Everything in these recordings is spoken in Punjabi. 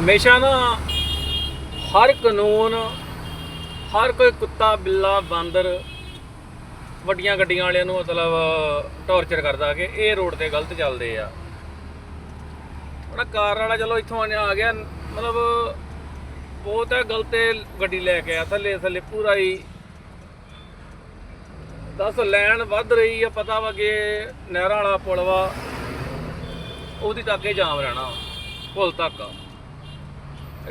ਹਮੇਸ਼ਾ ਨਾ ਹਰ ਕਾਨੂੰਨ, ਹਰ ਕੋਈ ਕੁੱਤਾ, ਬਿੱਲਾ, ਬਾਂਦਰ ਵੱਡੀਆਂ ਗੱਡੀਆਂ ਵਾਲਿਆਂ ਨੂੰ ਮਤਲਬ ਟੌਰਚਰ ਕਰਦਾ ਕਿ ਇਹ ਰੋਡ ਤੇ ਗਲਤ ਚੱਲਦੇ ਆ। ਉਹਨਾਂ ਕਾਰ ਵਾਲਾ ਚਲੋ ਇੱਥੋਂ ਆਨੇ ਆ ਗਿਆ, ਮਤਲਬ ਬਹੁਤ ਹੈ, ਗਲਤ ਗੱਡੀ ਲੈ ਕੇ ਆ ਥੱਲੇ ਥੱਲੇ ਪੂਰਾ ਹੀ ਦਸ ਲੈਣ ਵੱਧ ਰਹੀ ਆ, ਪਤਾ ਵਾ ਕਿ ਨਹਿਰਾਂ ਵਾਲਾ ਪੁਲ ਵਾ, ਉਹਦੀ ਤੱਕ ਇਹ ਜਾਮ ਰਹਿਣਾ, ਪੁਲ ਤੱਕ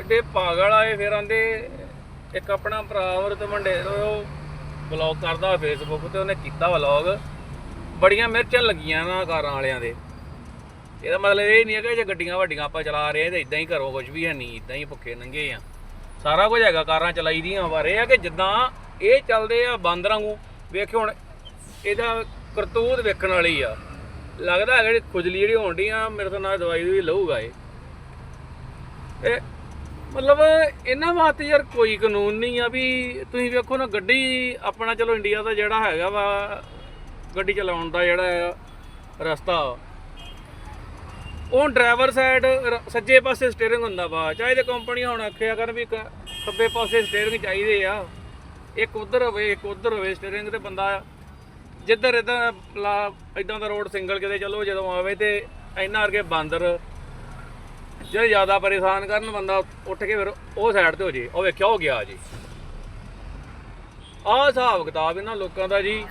ਐਡੇ ਪਾਗਲ ਆਏ ਫਿਰ ਆਂਦੇ, ਇੱਕ ਆਪਣਾ ਭਰਾ ਅਮਰਤ ਮੰਡੇ, ਉਹ ਬਲੌਗ ਕਰਦਾ ਫੇਸਬੁੱਕ ਤੇ, ਉਹਨੇ ਕੀਤਾ ਵਲੌਗ ਬੜੀਆਂ ਮਿਰਚਾਂ ਲੱਗੀਆਂ ਨਾ ਕਾਰਾਂ ਵਾਲਿਆਂ ਦੇ। ਇਹਦਾ ਮਤਲਬ ਇਹ ਨਹੀਂ ਹੈ ਕਿ ਜੇ ਗੱਡੀਆਂ ਵੱਡੀਆਂ ਆਪਾਂ ਚਲਾ ਰਹੇ ਹਾਂ ਤੇ ਇਦਾਂ ਹੀ ਘਰੋਂ ਕੁਝ ਵੀ ਹੈ ਨਹੀਂ ਇਦਾਂ ਹੀ ਭੁੱਖੇ ਨੰਗੇ ਆ। ਸਾਰਾ ਕੁਝ ਹੈਗਾ ਕਾਰਾਂ ਚਲਾਈ ਦੀਆਂ ਪਰ ਇਹ ਆ ਕਿ ਜਿੱਦਾਂ ਇਹ ਚੱਲਦੇ ਆ ਬਾਂਦਰਾਂ ਨੂੰ ਵੇਖਿਓ ਹੁਣ ਇਹਦਾ ਕਰਤੂਤ ਵੇਖਣ ਵਾਲੀ ਆ। ਲੱਗਦਾ ਹੈ ਜਿਹੜੀ ਖੁਜਲੀ ਜਿਹੜੀ ਹੋਣ ਡਈ ਆ, ਮੇਰੇ ਤੋਂ ਨਾਲ ਦਵਾਈ ਵੀ ਲਊਗਾ ਇਹ ਮਤਲਬ ਇਹਨਾਂ ਵਾਸਤੇ ਯਾਰ ਕੋਈ ਕਾਨੂੰਨ ਨਹੀਂ ਆ ਵੀ ਤੁਸੀਂ ਵੇਖੋ ਨਾ ਗੱਡੀ ਆਪਣਾ ਚਲੋ ਇੰਡੀਆ ਦਾ ਜਿਹੜਾ ਹੈਗਾ ਵਾ, ਗੱਡੀ ਚਲਾਉਣ ਦਾ ਜਿਹੜਾ ਆ, ਰਸਤਾ। ਉਹ ਡਰਾਈਵਰ ਸਾਈਡ ਸੱਜੇ ਪਾਸੇ ਸਟੀਅਰਿੰਗ ਹੁੰਦਾ ਵਾ। ਚਾਹੇ ਤੇ ਕੰਪਨੀ ਹੁਣ ਆਖਿਆ ਕਰਨ ਵੀ ਕ- ਖੱਬੇ ਪਾਸੇ ਸਟੀਅਰਿੰਗ ਚਾਹੀਦੇ ਆ। ਇੱਕ ਉਧਰ ਹੋਵੇ, ਇੱਕ ਉਧਰ ਹੋਵੇ ਸਟੀਅਰਿੰਗ ਤੇ ਬੰਦਾ ਜਿੱਧਰ ਇਦਾਂ ਇਦਾਂ ਦਾ ਰੋਡ ਸਿੰਗਲ ਕਿਤੇ ਚਲੋ, ਜਦੋਂ ਆਵੇ ਤੇ ਇੰਨਾ ਅਰਗੇ ਬਾਂਦਰ ਜੇ ਜ਼ਿਆਦਾ ਪਰੇਸ਼ਾਨ ਕਰਨ ਬੰਦਾ ਉੱਠ ਕੇ ਫਿਰ ਉਹ ਸਾਈਡ ਤੇ ਹੋ ਜੇ, ਉਹ ਵੇਖਿਆ ਹੋ ਗਿਆ ਜੀ। ਆਹ ਹਿਸਾਬ ਕਿਤਾਬ ਇਹਨਾਂ ਲੋਕਾਂ ਦਾ ਜੀ।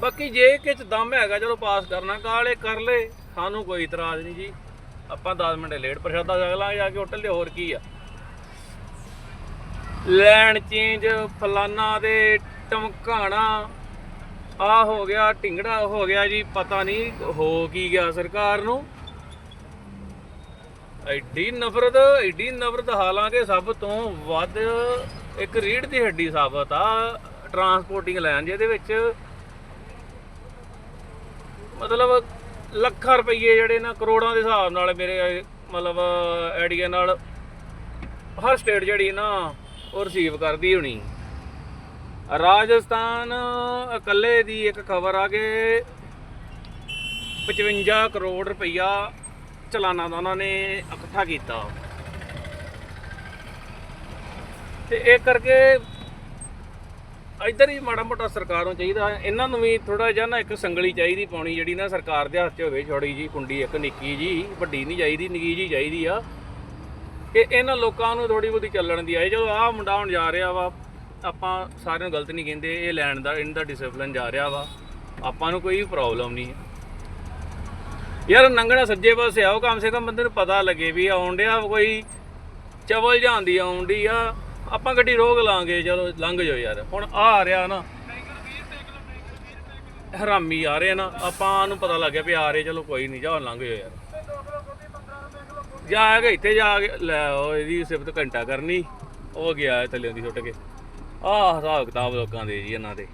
ਬਾਕੀ ਜੇ ਕਿਚ ਦਮ ਹੈਗਾ, ਚਲੋ ਪਾਸ ਕਰਨਾ ਕਾਲੇ ਕਰ ਲੈ, ਸਾਨੂੰ ਕੋਈ ਇਤਰਾਜ਼ ਨਹੀਂ ਜੀ। ਆਪਾਂ 10 ਮਿੰਟ ਲੇਟ ਪ੍ਰਸ਼ਾਦਾ ਛਕ ਲਾਂਗੇ ਜਾ ਕੇ ਹੋਟਲ ਤੇ ਹੋਰ ਕੀ ਆ। ਲੈਣ ਚੇਂਜ ਫਲਾਨਾ ਦੇ ਟਮਕਾਣਾ ਆ ਹੋ ਗਿਆ, ਢਿੰਗੜਾ ਹੋ ਗਿਆ ਜੀ, ਪਤਾ ਨਹੀਂ ਹੋ ਕੀ ਗਿਆ ਸਰਕਾਰ ਨੂੰ। ਐਡੀ ਨਫ਼ਰਤ ਐਡੀ ਨਫ਼ਰਤ ਹਾਲਾਂਕਿ ਸਭ ਤੋਂ ਵੱਧ ਇੱਕ ਰੀੜ ਦੀ ਹੱਡੀ ਸਾਬਤ ਆ ਟਰਾਂਸਪੋਰਟਿੰਗ ਲਾਈਨ ਜਿਹਦੇ ਵਿੱਚ। ਮਤਲਬ ਲੱਖਾਂ ਰੁਪਏ ਜਿਹੜੇ ਨਾ ਕਰੋੜਾਂ ਦੇ ਹਿਸਾਬ ਨਾਲ ਮੇਰੇ ਮਤਲਬ ਆਈਡੀਆ ਨਾਲ ਹਰ ਸਟੇਟ ਜਿਹੜੀ ਨਾ ਉਹ ਰਿਸੀਵ ਕਰਦੀ ਹੋਣੀ। ਰਾਜਸਥਾਨ ਇਕੱਲੇ ਦੀ ਇੱਕ ਖਬਰ ਆ ਕਿ 55 ਕਰੋੜ ਰੁਪਈਆ ਚਲਾਨਾ ਦਾ ਉਹਨਾਂ ਨੇ ਇਕੱਠਾ ਕੀਤਾ। ਤੇ ਇਹ ਕਰਕੇ ਇੱਧਰ ਹੀ ਮਾੜਾ ਮੋਟਾ ਸਰਕਾਰ ਨੂੰ ਚਾਹੀਦਾ। ਇਹਨਾਂ ਨੂੰ ਵੀ ਥੋੜਾ ਜਿਹਾ ਨਾ ਇੱਕ ਸੰਗਲੀ ਚਾਹੀਦੀ ਪਾਉਣੀ, ਜਿਹੜੀ ਨਾ ਸਰਕਾਰ ਦੇ ਹੱਥ 'ਚ ਹੋਵੇ ਛੋੜੀ ਜੀ ਕੁੰਡੀ ਇੱਕ, ਨਿੱਕੀ ਜੀ ਵੱਡੀ ਨਹੀਂ ਚਾਹੀਦੀ, ਨਿੱਕੀ ਜੀ ਚਾਹੀਦੀ ਆ। ਕਿ ਇਹਨਾਂ ਲੋਕਾਂ ਨੂੰ ਥੋੜੀ ਬਹੁਤੀ ਚੱਲਣ ਦੀ ਆਏ ਜਦੋਂ ਆਹ ਮੁੰਡਾ ਹੁਣ ਜਾ ਰਿਹਾ ਵਾ। ਆਪਾਂ ਸਾਰਿਆਂ ਨੂੰ ਗਲਤ ਨਹੀਂ ਕਹਿੰਦੇ, ਇਹ ਲੈਣ ਦਾ, ਇਹਨਾਂ ਦਾ ਡਿਸਪਲਿਨ ਜਾ ਰਿਹਾ ਵਾ। ਆਪਾਂ ਨੂੰ ਕੋਈ ਪ੍ਰੋਬਲਮ ਨਹੀਂ ਹੈ। ਯਾਰ ਨੰਗਣਾ ਸੱਜੇ ਪਾਸੇ ਆਓ ਕਮ ਸੇ ਕਮ ਬੰਦੇ ਨੂੰ ਪਤਾ ਲੱਗੇ ਵੀ ਆਉਣ ਡਿਆ ਕੋਈ ਚਵਲ ਜਾਂਦੀ ਆਉਣ ਡਈ ਆ। ਆਪਾਂ ਗੱਡੀ ਰੋਕ ਲਾਂਗੇ, ਚਲੋ ਲੰਘ ਜਾਓ ਯਾਰ। ਹੁਣ ਆ ਆ ਰਿਹਾ ਨਾ। ਹਰਾਮੀ ਆ ਰਹੇ ਨਾ, ਆਪਾਂ ਨੂੰ ਪਤਾ ਲੱਗ ਗਿਆ ਵੀ ਆ ਰਹੇ, ਚਲੋ ਕੋਈ ਨਹੀਂ, ਜਾਓ ਲੰਘ ਜਾਓ ਯਾਰ। ਜਾ ਕੇ ਇੱਥੇ ਜਾ ਕੇ, ਲੈ ਉਹ ਇਹਦੀ ਸਿਫਤ ਘੰਟਾ ਕਰਨੀ, ਉਹ ਗਿਆ ਥੱਲੇ ਦੀ ਛੁੱਟ ਕੇ। ਆਹ ਹਿਸਾਬ ਕਿਤਾਬ ਲੋਕਾਂ ਦੇ ਜੀ ਇਹਨਾਂ ਦੇ।